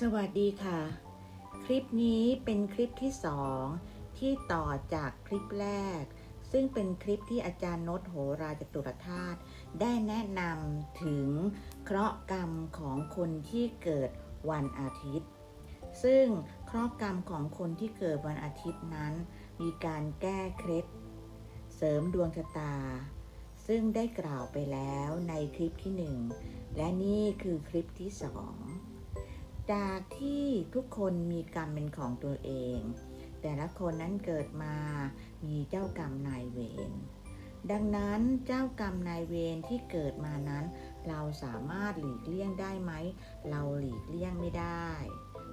สวัสดีค่ะ คลิปนี้เป็นคลิปที่สองที่ต่อจากคลิปแรก ซึ่งเป็นคลิปที่อาจารย์นศโหราจตุรธาตุได้แนะนำถึงเคราะห์กรรมของคนที่เกิดวันอาทิตย์ ซึ่งเคราะห์กรรมของคนที่เกิดวันอาทิตย์นั้น มีการแก้เคล็ดเสริมดวงชะตา ซึ่งได้กล่าวไปแล้วในคลิปที่หนึ่งและนี่คือคลิปที่สองจากที่ทุกคนมีกรรมเป็นของตัวเอง แต่ละคนนั้นเกิดมามีเจ้ากรรมนายเวร ดังนั้นเจ้ากรรมนายเวรที่เกิดมานั้น เราสามารถหลีกเลี่ยงได้ไหม เราหลีกเลี่ยงไม่ได้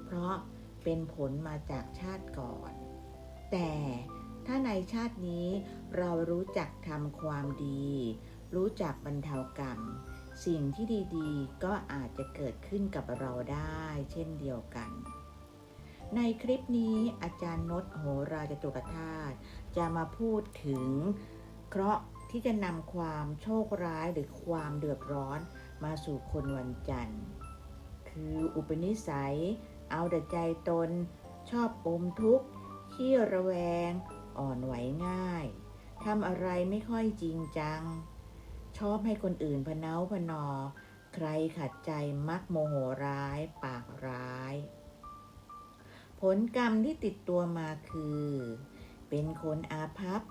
เพราะเป็นผลมาจากชาติก่อน แต่ถ้าในชาตินี้เรารู้จักทำความดี รู้จักบรรเทากรรม สิ่งที่ดีๆ ก็อาจจะเกิดขึ้นกับเราได้ เช่นเดียวกัน ในคลิปนี้อาจารย์นศโหราจตุรธาตุจะมาพูดถึงเคราะห์ที่จะนำความโชคร้ายหรือความเดือดร้อนมาสู่คนวันจันทร์ คืออุปนิสัย เอาแต่ใจตน ชอบปมทุกข์ขี้ระแวง อ่อนไหวง่ายทำอะไรไม่ค่อยจริงจัง ชอบให้คนอื่นพเนาพนอ ใครขัดใจมักโมโหร้าย ปากร้าย ผลกรรมที่ติดตัวมาคือ เป็นคนอาภัพ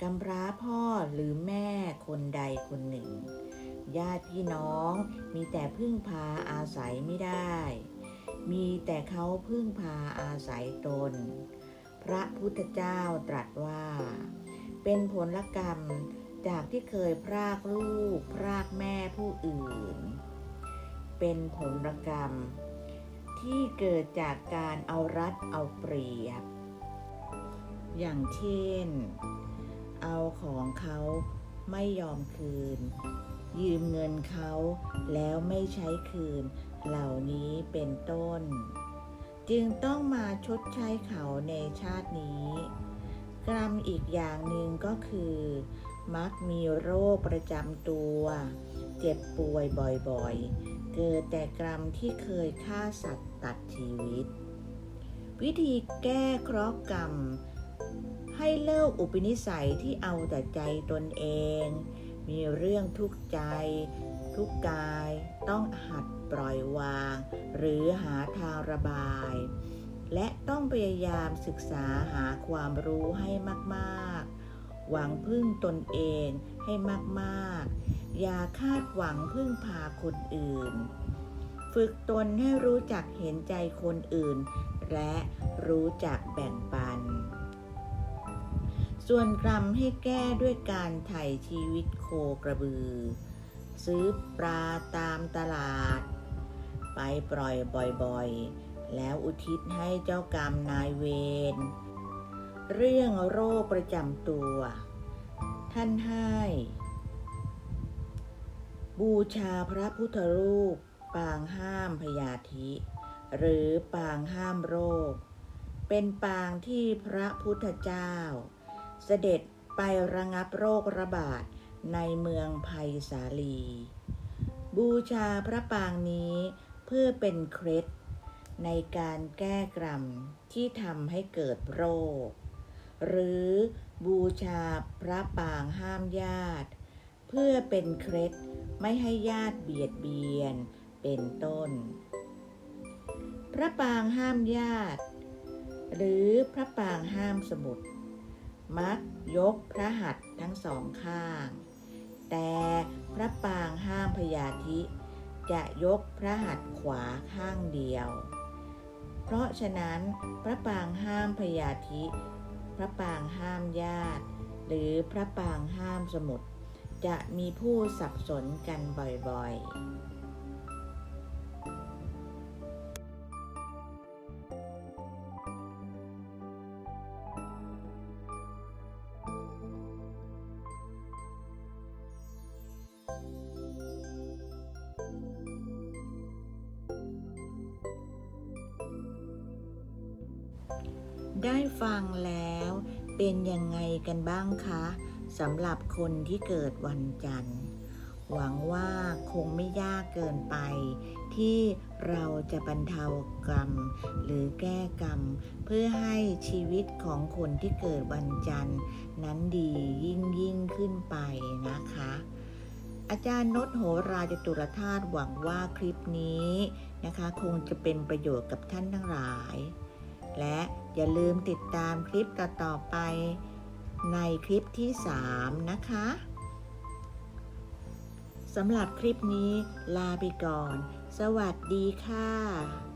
กำพร้าพ่อหรือแม่คนใดคนหนึ่ง ญาติพี่น้องมีแต่พึ่งพาอาศัยไม่ได้ มีแต่เขาพึ่งพาอาศัยตน พระพุทธเจ้าตรัสว่า เป็นผลกรรมจากที่เคยพรากลูก พรากแม่ผู้อื่น เป็นผลกรรม ที่เกิดจากการเอารัดเอาเปรียบ อย่างเช่น เอาของเขาไม่ยอมคืน ยืมเงินเขาแล้วไม่ใช้คืน เหล่านี้เป็นต้น จึงต้องมาชดใช้เขาในชาตินี้ กรรมอีกอย่างหนึ่งก็คือ มักมีโรคประจำตัว เจ็บป่วยบ่อยๆ เกิดแต่กรรมที่เคยฆ่าสัตว์ ตัดชีวิต วิธีแก้เคราะห์กรรม ให้เลิกอุปนิสัยที่เอาแต่ใจตนเอง มีเรื่องทุกข์ใจ ทุกกาย ต้องหัดปล่อยวาง หรือหาทางระบาย และต้องพยายามศึกษาหาความรู้ให้มากๆ หวังพึ่งตนเองให้มากๆ อย่าคาดหวังพึ่งพาคนอื่น ฝึกตนให้รู้จักเห็นใจคนอื่น และรู้จักแบ่งปัน ส่วนกรรมให้แก้ด้วยการไถ่ชีวิตโคกระบือ ซื้อปลาตามตลาด ไปปล่อยบ่อยๆ แล้วอุทิศให้เจ้ากรรมนายเวร เรื่องโรคประจำตัว ท่านให้ บูชาพระพุทธรูป ปางห้ามพยาธิ หรือปางห้ามโรค เป็นปางที่พระพุทธเจ้า เสด็จไประงับโรคระบาดในเมืองภัยสาลี บูชาพระปางนี้เพื่อเป็นเคล็ดในการแก้กรรมที่ทำให้เกิดโรค หรือบูชาพระปางห้ามญาติ เพื่อเป็นเคล็ดไม่ให้ญาติเบียดเบียน เป็นต้น พระปางห้ามญาติ หรือพระปางห้ามสมุดมักยกพระหัตถ์ทั้งสองข้าง แต่พระปางห้ามพยาธิ จะยกพระหัตถ์ขวาข้างเดียว เพราะฉะนั้นพระปางห้ามพยาธิ พระปางห้ามญาติ หรือพระปางห้ามสมุดจะมีผู้สับสนกันบ่อยๆ ได้ฟังแล้วเป็นยังไงกันบ้างคะสำหรับคนที่เกิดวันจันทร์ หวังว่าคงไม่ยากเกินไป ที่เราจะบรรเทากรรม หรือแก้กรรม เพื่อให้ชีวิตของคนที่เกิดวันจันทร์ นั้นดียิ่งยิ่งขึ้นไปนะคะ อาจารย์นศโหราจตุรธาตุหวังว่าคลิปนี้นะคะ คงจะเป็นประโยชน์กับท่านทั้งหลาย และอย่าลืมติดตามคลิปต่อๆไปในคลิปที่ 3 นะคะสำหรับคลิปนี้ลาไปก่อน สวัสดีค่ะ